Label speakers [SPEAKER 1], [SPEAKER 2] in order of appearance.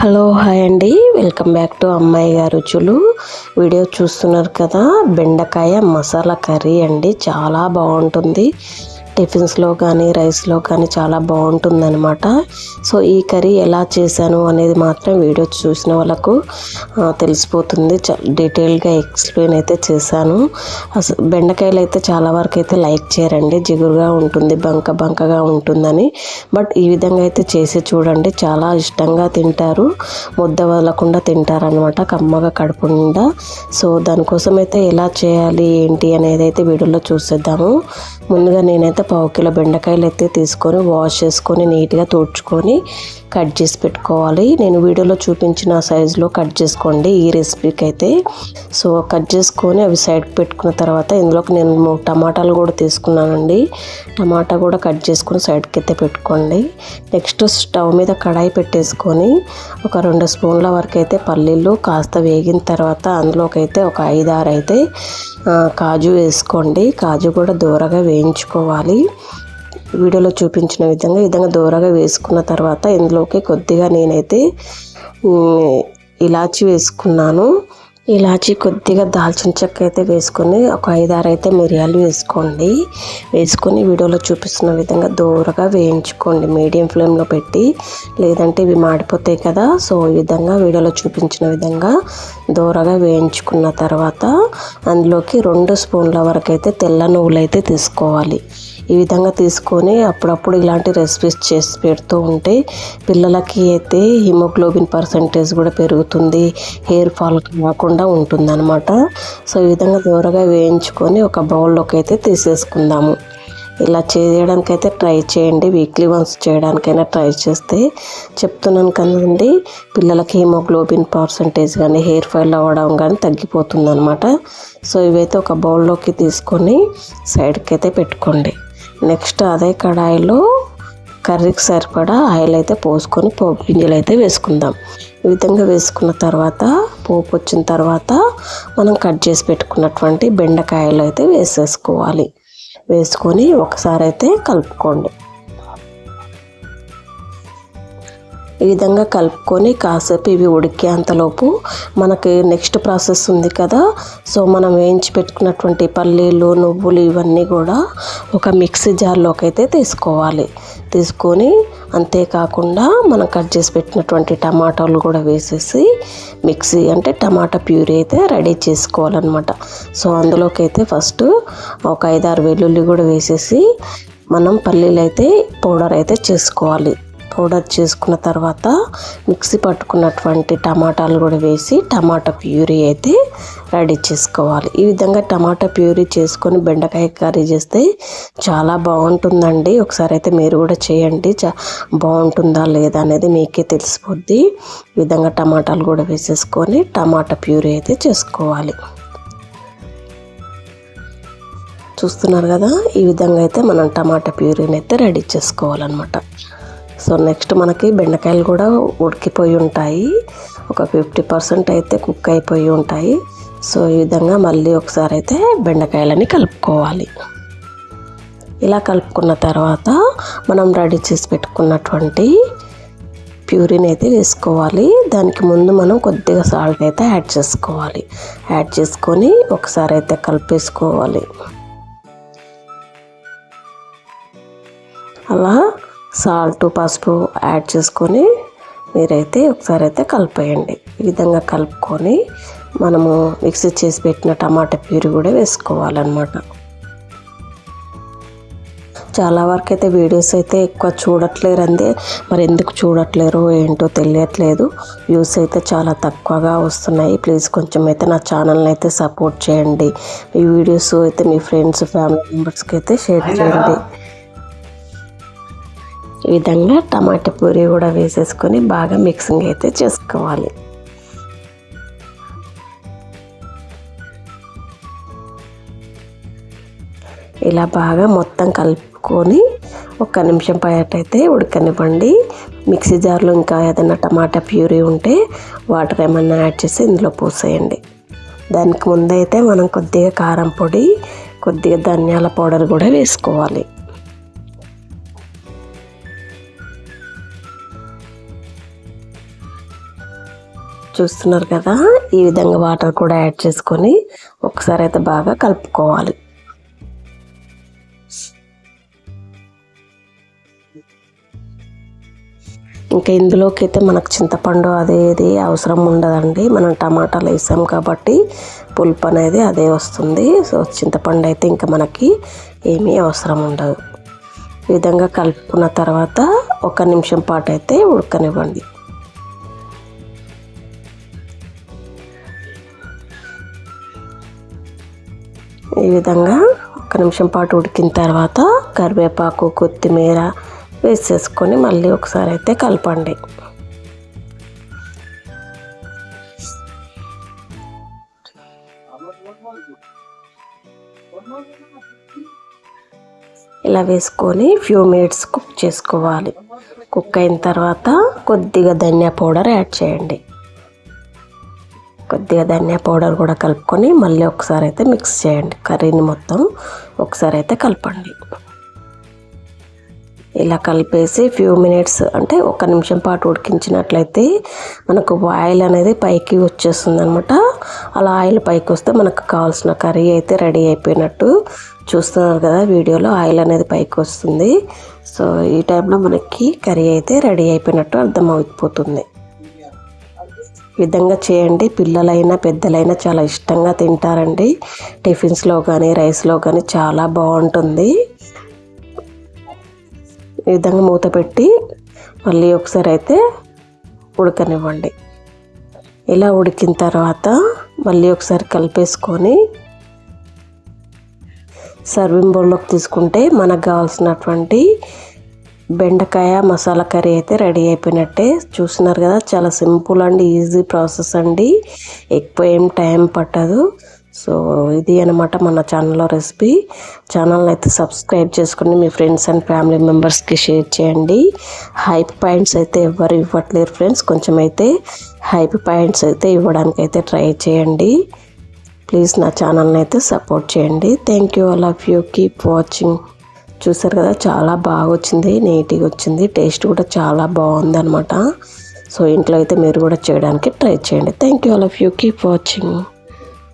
[SPEAKER 1] Hello hi అండి. Welcome back to అమ్మాయి గారు రుచులు. వీడియో చూస్తున్నారు కదా బెండకాయ మసాలా కర్రీ అండి. చాలా బాగుంటుంది. టిఫిన్స్లో కానీ రైస్లో కానీ చాలా బాగుంటుందన్నమాట. సో ఈ కర్రీ ఎలా చేశాను అనేది మాత్రం వీడియో చూసిన వాళ్ళకు తెలిసిపోతుంది. చ- డీటెయిల్గా ఎక్స్ప్లెయిన్ అయితే చేశాను. అసలు బెండకాయలు అయితే చాలా వరకు అయితే లైక్ చేయరండి. జిగురుగా ఉంటుంది బంక బంకగా ఉంటుందని. బట్ ఈ విధంగా అయితే చేసి చూడండి. చాలా ఇష్టంగా తింటారు. ముద్ద వదలకుండా తింటారనమాట కమ్మగా కడుపు నిండా సో దానికోసం అయితే ఎలా చేయాలి ఏంటి అనేది అయితే వీడియోలో చూసేద్దాము. ముందుగా నేనైతే పావు కిలో బెండకాయలు అయితే తీసుకొని వాష్ చేసుకొని నీట్గా తుడుచుకొని కట్ చేసి పెట్టుకోవాలి. నేను వీడియోలో చూపించిన సైజులో కట్ చేసుకోండి ఈ రెసిపీకి అయితే. సో కట్ చేసుకొని అవి సైడ్కి పెట్టుకున్న తర్వాత ఇందులోకి నేను మూడు టమాటాలు కూడా తీసుకున్నానండి. టమాటా కూడా కట్ చేసుకొని సైడ్కి అయితే పెట్టుకోండి. నెక్స్ట్ స్టవ్ మీద కడాయి పెట్టేసుకొని ఒక రెండు స్పూన్ల వరకు అయితే పల్లీలు కాస్త వేగిన తర్వాత అందులోకైతే ఒక ఐదు అయితే కాజు వేసుకోండి. కాజు కూడా దూరగా వేయించుకోవాలి. వీడియోలో చూపించిన విధంగా విధంగా దూరగా వేసుకున్న తర్వాత ఇందులోకి కొద్దిగా నేనైతే ఇలాచి వేసుకున్నాను. ఇలాచి కొద్దిగా దాల్చిన చెక్క అయితే వేసుకొని ఒక ఐదారు అయితే మిరియాలు వేసుకోండి. వేసుకొని వీడియోలో చూపిస్తున్న విధంగా దూరగా వేయించుకోండి. మీడియం ఫ్లేమ్లో పెట్టి లేదంటే ఇవి మాడిపోతాయి కదా సో ఈ విధంగా వీడియోలో చూపించిన విధంగా దూరగా వేయించుకున్న తర్వాత అందులోకి రెండు స్పూన్ల వరకు అయితే తెల్ల నువ్వులు అయితే తీసుకోవాలి. ఈ విధంగా తీసుకొని అప్పుడప్పుడు ఇలాంటి రెసిపీస్ చేసి పెడుతూ ఉంటే పిల్లలకి అయితే హిమోగ్లోబిన్ పర్సంటేజ్ కూడా పెరుగుతుంది. హెయిర్ ఫాల్ కాకుండా ఉంటుంది అనమాట సో ఈ విధంగా దూరగా వేయించుకొని ఒక బౌల్లోకి అయితే తీసేసుకుందాము. ఇలా చేయడానికి అయితే ట్రై చేయండి. వీక్లీ వన్స్ చేయడానికైనా ట్రై చేస్తే చెప్తున్నాను కదండి పిల్లలకి హిమోగ్లోబిన్ పర్సంటేజ్ కానీ హెయిర్ ఫాల్ అవ్వడం కానీ తగ్గిపోతుంది అనమాట సో ఇవైతే ఒక బౌల్లోకి తీసుకొని సైడ్కి అయితే పెట్టుకోండి. నెక్స్ట్ అదే కడాయిలో కర్రీకి సరిపడా ఆయిల్ అయితే పోసుకొని పోపు గింజలు అయితే వేసుకుందాం. ఈ విధంగా వేసుకున్న తర్వాత పోపు వచ్చిన తర్వాత మనం కట్ చేసి పెట్టుకున్నటువంటి బెండకాయలు అయితే వేసేసుకోవాలి. వేసుకొని ఒకసారి అయితే కలుపుకోండి. ఈ విధంగా కలుపుకొని కాసేపు ఇవి ఉడికేంతలోపు మనకి నెక్స్ట్ ప్రాసెస్ ఉంది కదా. సో మనం వేయించి పెట్టుకున్నటువంటి పల్లీలు నువ్వులు ఇవన్నీ కూడా ఒక మిక్సీ జార్లోకి అయితే తీసుకోవాలి. తీసుకొని అంతేకాకుండా మనం కట్ చేసి పెట్టినటువంటి టమాటాలు కూడా వేసేసి మిక్సీ అంటే టమాటా ప్యూరీ అయితే రెడీ చేసుకోవాలన్నమాట. సో అందులోకి అయితే ఫస్ట్ ఒక ఐదారు వెల్లుల్లి కూడా వేసేసి మనం పల్లీలు అయితే పౌడర్ అయితే చేసుకోవాలి. పౌడర్ చేసుకున్న తర్వాత మిక్సీ పట్టుకున్నటువంటి టమాటాలు కూడా వేసి టమాటా ప్యూరీ అయితే రెడీ చేసుకోవాలి. ఈ విధంగా టమాటా ప్యూరీ చేసుకొని బెండకాయ కర్రీ చేస్తే చాలా బాగుంటుందండి. ఒకసారి అయితే మీరు కూడా చేయండి. చా బాగుంటుందా లేదా అనేది మీకే తెలిసిపోద్ది. ఈ విధంగా టమాటాలు కూడా వేసేసుకొని టమాటా ప్యూరీ అయితే చేసుకోవాలి. చూస్తున్నారు కదా? ఈ విధంగా అయితే మనం టమాటా ప్యూరీని అయితే రెడీ చేసుకోవాలన్నమాట. సో నెక్స్ట్ మనకి బెండకాయలు కూడా ఉడికిపోయి ఉంటాయి. ఒక ఫిఫ్టీ పర్సెంట్ అయితే కుక్ అయిపోయి ఉంటాయి. సో ఈ విధంగా మళ్ళీ ఒకసారి అయితే బెండకాయలని కలుపుకోవాలి. ఇలా కలుపుకున్న తర్వాత మనం రెడీ చేసి పెట్టుకున్నటువంటి ప్యూరీని అయితే వేసుకోవాలి. దానికి ముందు మనం కొద్దిగా సాల్ట్ అయితే యాడ్ చేసుకోవాలి. యాడ్ చేసుకొని ఒకసారి అయితే కలిపేసుకోవాలి. అలా సాల్ట్ పసుపు యాడ్ చేసుకొని మీరైతే ఒకసారి అయితే కలిపేయండి. ఈ విధంగా కలుపుకొని మనము మిక్సీ చేసి పెట్టిన టమాటా ప్యూరీ కూడా వేసుకోవాలన్నమాట. చాలా వరకు అయితే వీడియోస్ అయితే ఎక్కువ చూడట్లేరు అందే మరి ఎందుకు చూడట్లేరు ఏంటో తెలియట్లేదు. వ్యూస్ అయితే చాలా తక్కువగా వస్తున్నాయి. ప్లీజ్ కొంచెం అయితే నా ఛానల్ని అయితే సపోర్ట్ చేయండి. ఈ వీడియోస్ అయితే మీ ఫ్రెండ్స్ ఫ్యామిలీ మెంబర్స్కి అయితే షేర్ చేయండి. ఈ విధంగా టమాటా పూరి కూడా వేసేసుకొని బాగా మిక్సింగ్ అయితే చేసుకోవాలి. ఇలా బాగా మొత్తం కలుపుకొని ఒక్క నిమిషం పాటైతే ఉడకనివ్వండి. మిక్సీ జార్లో ఇంకా ఏదైనా టమాటా ప్యూరీ ఉంటే వాటర్ ఏమన్నా యాడ్ చేసి ఇందులో పోసేయండి. దానికి ముందైతే మనం కొద్దిగా కారం పొడి కొద్దిగా ధనియాల పౌడర్ కూడా వేసుకోవాలి. చూస్తున్నారు కదా? ఈ విధంగా వాటర్ కూడా యాడ్ చేసుకొని ఒకసారి అయితే బాగా కలుపుకోవాలి. ఇంకా ఇందులోకి అయితే మనకు చింతపండు అదేది అవసరం ఉండదండి. మనం టమాటాలు వేసాం కాబట్టి పులుపు అనేది అదే వస్తుంది. సో చింతపండు అయితే ఇంకా మనకి ఏమీ అవసరం ఉండదు. ఈ విధంగా కలుపుకున్న తర్వాత ఒక నిమిషం పాటు అయితే ఉడకనివ్వండి. ఈ విధంగా ఒక నిమిషం పాటు ఉడికిన తర్వాత కరివేపాకు కొత్తిమీర వేసేసుకొని మళ్ళీ ఒకసారి అయితే కలపండి. ఇలా వేసుకొని ఫ్యూ మినిట్స్ కుక్ చేసుకోవాలి. కుక్ అయిన తర్వాత కొద్దిగా ధనియా పౌడర్ యాడ్ చేయండి. కొద్దిగా ధనియా పౌడర్ కూడా కలుపుకొని మళ్ళీ ఒకసారి అయితే మిక్స్ చేయండి. కర్రీని మొత్తం ఒకసారి అయితే కలపండి. ఇలా కలిపేసి ఫ్యూ మినిట్స్ అంటే ఒక నిమిషం పాటు ఉడికించినట్లయితే మనకు ఆయిల్ అనేది పైకి వచ్చేస్తుంది అనమాట అలా ఆయిల్ పైకి వస్తే మనకు కావాల్సిన కర్రీ అయితే రెడీ అయిపోయినట్టు చూస్తున్నారు కదా వీడియోలో ఆయిల్ అనేది పైకి వస్తుంది. సో ఈ టైంలో మనకి కర్రీ అయితే రెడీ అయిపోయినట్టు అర్థమైపోతుంది విధంగా చేయండి. పిల్లలైనా పెద్దలైనా చాలా ఇష్టంగా తింటారండి. టిఫిన్స్లో కానీ రైస్లో కానీ చాలా బాగుంటుంది. ఈ విధంగా మూత పెట్టి మళ్ళీ ఒకసారి అయితే ఉడకనివ్వండి. ఇలా ఉడికిన తర్వాత మళ్ళీ ఒకసారి కలిపేసుకొని సర్వింగ్ బౌల్లోకి తీసుకుంటే మనకు కావాల్సినటువంటి బెండకాయ మసాలా కర్రీ అయితే రెడీ అయిపోయినట్టే. చూస్తున్నారు కదా చాలా సింపుల్ అండ్ ఈజీ ప్రాసెస్ అండి. ఎక్కువ ఏం టైం పట్టదు. సో ఇది అనమాట మన ఛానల్లో రెసిపీ. ఛానల్ని అయితే సబ్స్క్రైబ్ చేసుకుని మీ ఫ్రెండ్స్ అండ్ ఫ్యామిలీ మెంబర్స్కి షేర్ చేయండి. హైప్ పాయింట్స్ అయితే ఎవరు ఇవ్వట్లేరు ఫ్రెండ్స్. కొంచెం అయితే హైప్ పాయింట్స్ అయితే ఇవ్వడానికి అయితే ట్రై చేయండి. ప్లీజ్ నా ఛానల్ని అయితే సపోర్ట్ చేయండి. Thank you all of you. Keep watching. చూసారు కదా చాలా బాగా వచ్చింది నీట్గా వచ్చింది టేస్ట్ కూడా చాలా బాగుంది అనమాట సో ఇంట్లో అయితే మీరు కూడా చేయడానికి ట్రై చేయండి. Thank you all of you. Keep watching.